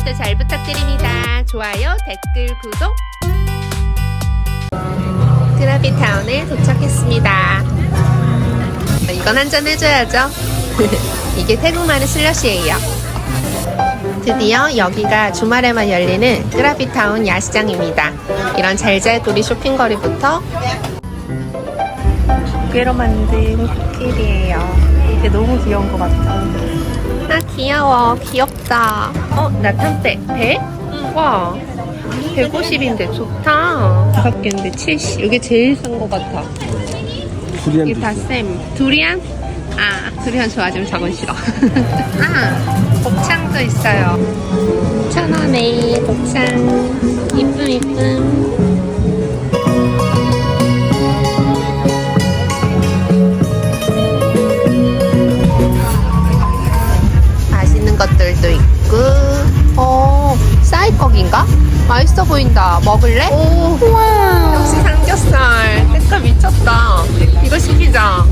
오늘도 잘 부탁드립니다. 좋아요, 댓글, 구독. 그라비타운에 도착했습니다. 이건 한 잔 해줘야죠. 이게 태국만의 슬러시예요. 드디어 여기가 주말에만 열리는 그라비타운 야시장입니다. 이런 잘잘구리 쇼핑거리부터 두개로 만든 코끼리예요. 이게 너무 귀여운 것 같아. 아 귀여워. 귀엽다. 어 나탄대 100? 와. 150인데 좋다. 개인데 70 이게 제일 싼것 같아. 두리안 이게 다쌤. 두리안? 아 두리안 좋아하지만 저건 싫어. 아. 곱창도 있어요 맛있어 보인다. 먹을래? 오 우와. 역시 삼겹살. 색깔 미쳤다. 이거 시키자.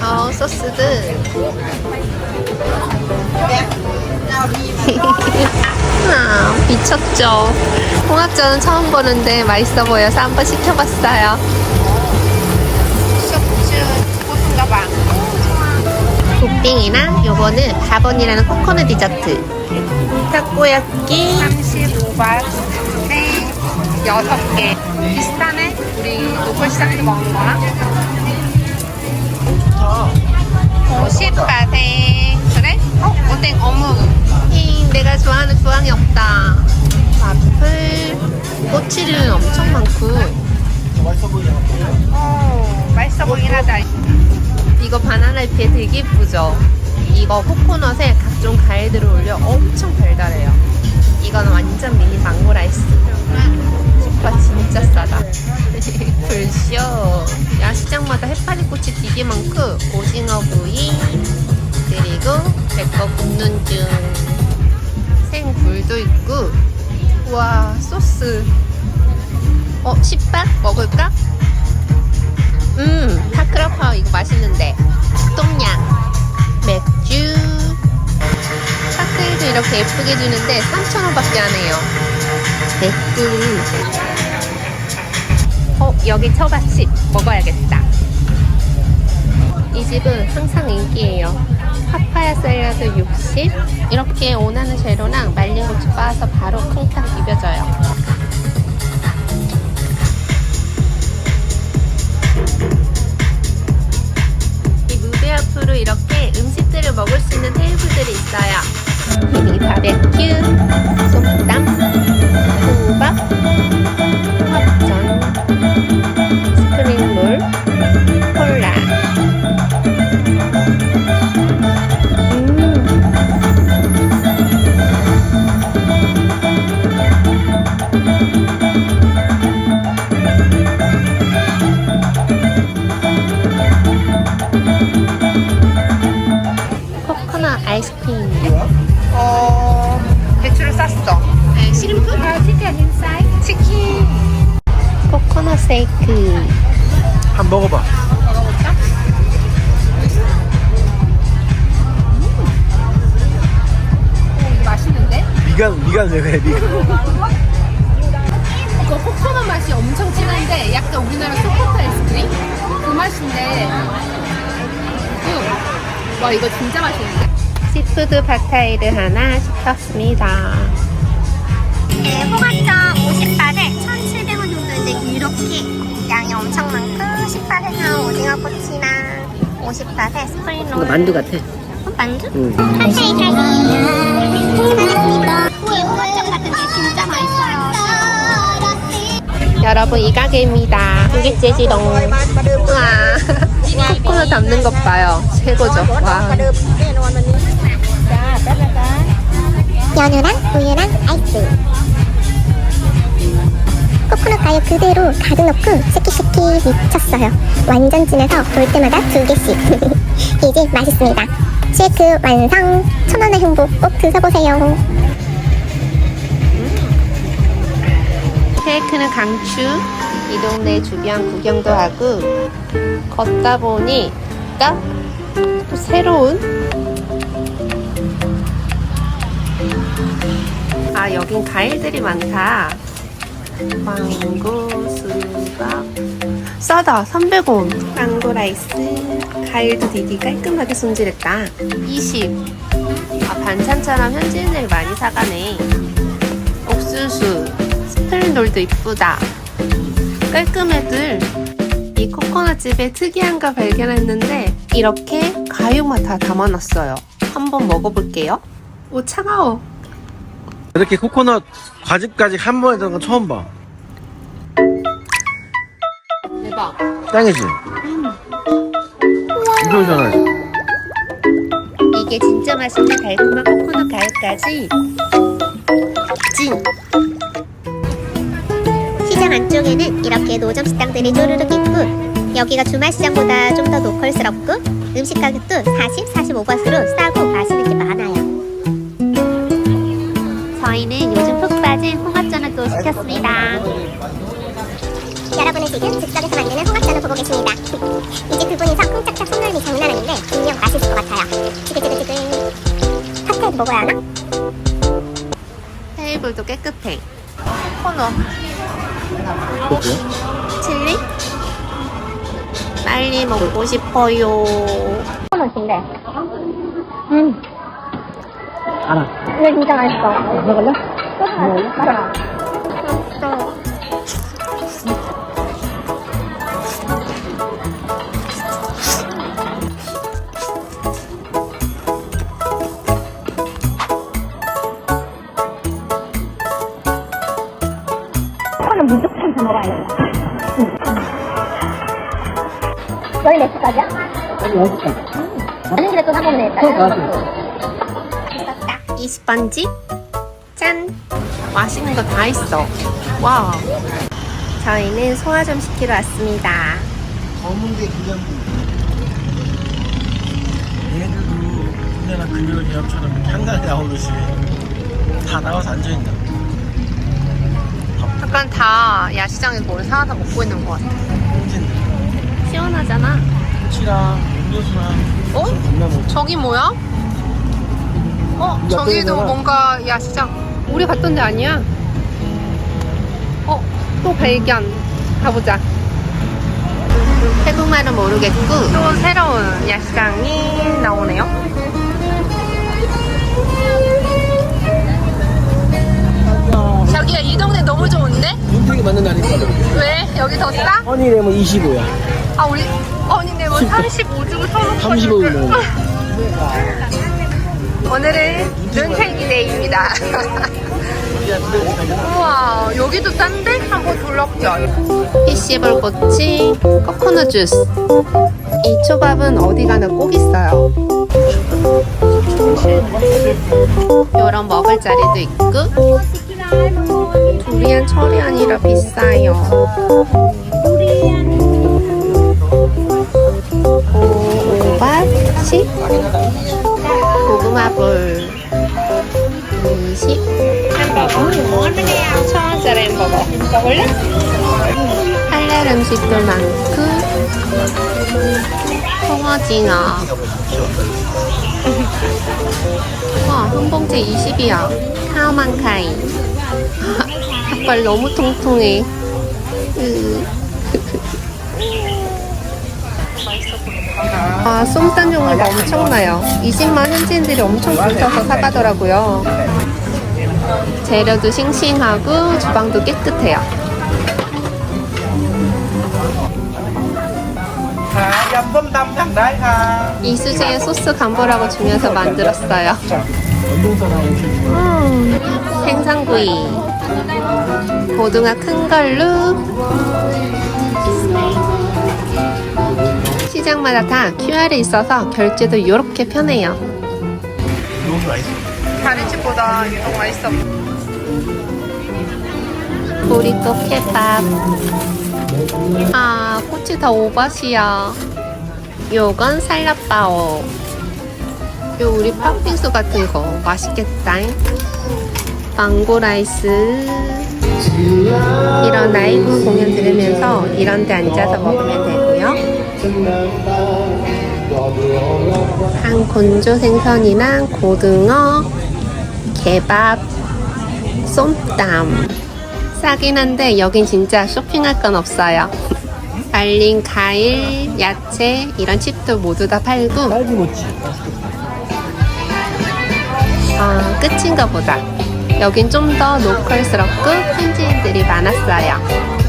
아 소스들 아, 미쳤죠. 홍합전은 처음 보는데 맛있어 보여서 한번 시켜봤어요 빙이랑 요거는 바본이라는 코코넛 디저트. 타코야끼 35바 네 6개. 비슷하네? 우리 로컬 시장에서 먹는 거랑? 50바세. 그래? 어? 오뎅 어묵. 히, 내가 좋아하는 주황이 없다. 와플. 꼬치류는 엄청 많고. 피에 되게 예쁘죠? 이거 코코넛에 각종 과일들을 올려 엄청 달달해요. 이건 완전 미니 망고 라이스. 집밥 진짜 싸다. 불쇼. 야시장마다 해파리꽃이 되게 많고 오징어 구이 그리고 내거 굽는 중 생굴도 있고 와 소스 어, 식빵 먹을까? 음, 타크라파 이거 맛있는데. 똥냥, 맥주, 칵테일도 이렇게 예쁘게 주는데 3,000원 밖에 안 해요. 맥주. 어, 여기 처갓집 먹어야겠다. 이 집은 항상 인기예요. 파파야 샐러드 60. 이렇게 원하는 재료랑 말린 고추 빻아서 바로 콩탕 비벼져요. 이 무대 앞으로 이렇게 음식들을 먹을 수 있는 테이블들이 있어요. 바베큐, 세이크. 한 먹어봐. 먹어볼까? 음. 이거 맛있는데? 미간 미간 왜왜 미간? 그 코코넛 맛이 엄청 진한데 약간 우리나라 초코파 아이스크림? 그 맛인데 음. 와 이거 진짜 맛있는데? 시푸드 팟타이를 하나 시켰습니다 네, 호가점 50 1,700원 정도인데 이렇게 양이 엄청 많고 10발에 나온 오징어 꼬치랑 50발에 스프링 롤. 만두 같아. 어, 만두? 응. 한테이 타기 잘했습니다. 우와 호가점 같은 게 진짜 맛있어요 여러분 이 가게입니다. 고깃재지롱 우와 코코넛 담는 것 봐요. 최고죠. 와. 연유랑 우유랑 아이스 코코넛 아예 그대로 가득넣고 새끼새끼 미쳤어요. 완전 진해서 볼 때마다 두 개씩. 이제 맛있습니다. 쉐이크 완성! 천원의 행복 꼭 드셔보세요. 쉐이크는 강추, 이 동네 주변 구경도 하고 걷다 보니까 또 새로운 아 여긴 과일들이 많다 망고, 수박. 싸다, 300원. 망고 라이스. 과일도 되게 깔끔하게 손질했다. 20. 아, 반찬처럼 현지인들 많이 사가네. 옥수수. 스프링롤도 이쁘다. 깔끔해들. 이 코코넛 집에 특이한 거 발견했는데 이렇게 과육맛 다 담아놨어요. 한번 먹어볼게요. 오 차가워. 이렇게 코코넛 과즙까지 한 번에 들어간 건 처음 봐. 대박. 짱이지? 이거잖아. 이게 진짜 맛있는 달콤한 코코넛 과육까지 찐. 시장 안쪽에는 이렇게 노점 식당들이 쪼르륵 있고 여기가 주말 시장보다 좀더 로컬스럽고 음식 가격도 40, 45바트로 싸고 맛있는 게 빠진 홍합전을 또 시켰습니다. 여러분은 지금 즉석에서 만드는 홍합전을 보고 계십니다. 이제 두 분이서 쿵짝짝 손놀림이 장난 아닌데 분명 맛있을 것 같아요. 지글지글지글. 칵테일 먹어야 하나? 테이블도 깨끗해. 그렇고요. 칠리? 빨리 먹고 싶어요. 코코넛인데. 음. 알아. 이거 진짜 맛있어. 먹을래? 코는 무조건 다 먹어야 돼. 너희 몇 시까지야? 하는 길에 또 사먹네, 일단. 20번지? 짠! 맛있는 거 다 있어. 와. 저희는 소화점 시키러 왔습니다. 검은게 기념품. 얘네들도 우리나라 금요 기업처럼 한강에 나오듯이 다 나와서 앉아있나. 약간 다 야시장에서 뭘 사다 먹고 있는 것 같아. 시원하잖아. 치랑 음료수랑 어? 겁나. 저기 뭐야? 어, 저기도. 뭔가 야시장. 우리 갔던 데 아니야? 어, 또 발견. 가보자. 태국말은 모르겠고 또 새로운 야시장이 나오네요. 자기야 이 동네 너무 좋은데? 인생이 맞는 날이니까. 왜? 여기 더 싸? 허니레몬 25야. 아 우리 언니네 뭐 35주고 서로 35 이면. 오늘은 눈탱이 데이입니다. 우와 여기도 싼데? 한번 둘러보자. 피시볼 꼬치 코코넛 주스. 이 초밥은 어디 가나 꼭 있어요. 이런 먹을 자리도 있고 두리안 철이 아니라 비싸요. 고구마볼 20 햄버거 천원 짜리 햄버거 먹을래? 할랄 음식도 많고 홍어징어 와, 한 봉지 20이야 카오만카이 닭발 너무 통통해 으. 아, 쏨땀 종류가 엄청나요. 20만 현지인들이 엄청 훔쳐서 사가더라고요. 재료도 싱싱하고 주방도 깨끗해요. 이수지의 소스 간보라고 주면서 만들었어요. 음, 생선구이. 고등어 큰 걸로 시장마다 다 QR이 있어서 결제도 이렇게 편해요. 너무 맛있어. 다른 집보다 유독 맛있어. 보리또 케밥. 아, 꼬치 다 오바시야. 요건 살라빠오. 요 우리 팥빙수 같은 거 맛있겠다. 망고 라이스. 이런 라이브 공연 들으면서 이런 데 앉아서 먹으면 되고요. 한 곤조 생선이랑 고등어, 개밥, 쏨땀. 싸긴 한데 여긴 진짜 쇼핑할 건 없어요. 말린 과일, 야채 이런 칩도 모두 다 팔고 딸기 모찌. 아, 끝인가 보다. 여긴 좀더 로컬스럽고 현지인들이 많았어요.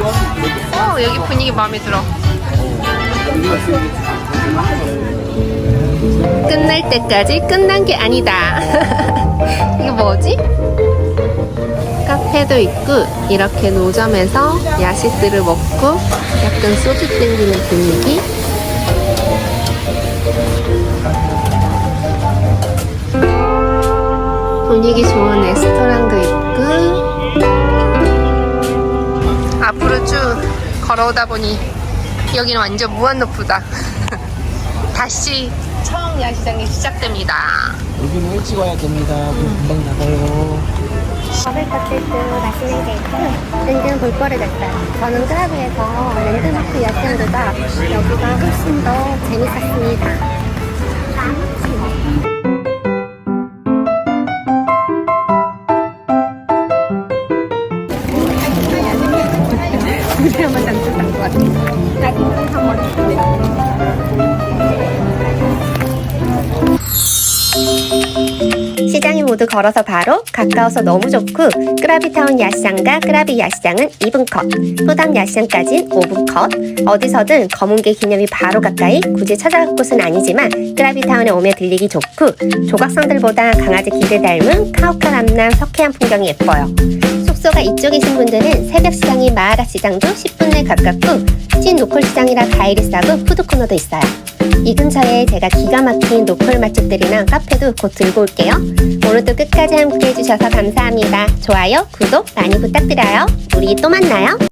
어, 여기 분위기 마음에 들어. 끝날 때까지 끝난 게 아니다. 이거 뭐지? 카페도 있고 이렇게 노점에서 야식들을 먹고 약간 소주 땡기는 분위기. 분위기 좋은 레스토랑도 있고 걸어오다 보니 여기는 완전 무한 높다 다시 처음 야시장이 시작됩니다 여기는 일찍 와야 됩니다. 문 금방 닫아요. 버블 커틀도 맛있는 게 있고 은근 볼거리됐어요. 저는 크라브에서 랜드마크 야시장보다 여기가 훨씬 더 재밌었습니다. 잔뜩 산것 모두 걸어서 바로 가까워서 너무 좋고 끄라비타운 야시장과 끄라비 야시장은 2분 컷 소담 야시장까진 5분 컷 어디서든 검은개 기념이 바로 가까이 굳이 찾아갈 곳은 아니지만 끄라비타운에 오면 들리기 좋고 조각상들보다 강아지 기를 닮은 카오카 남남 석회암 풍경이 예뻐요 숙소가 이쪽이신 분들은 새벽 시장인 마하라 시장도 10분 내 가깝고 찐 로컬 시장이라 과일이 싸고 푸드 코너도 있어요. 이 근처에 제가 기가 막힌 로컬 맛집들이나 카페도 곧 들고 올게요. 오늘도 끝까지 함께 해주셔서 감사합니다. 좋아요, 구독 많이 부탁드려요. 우리 또 만나요.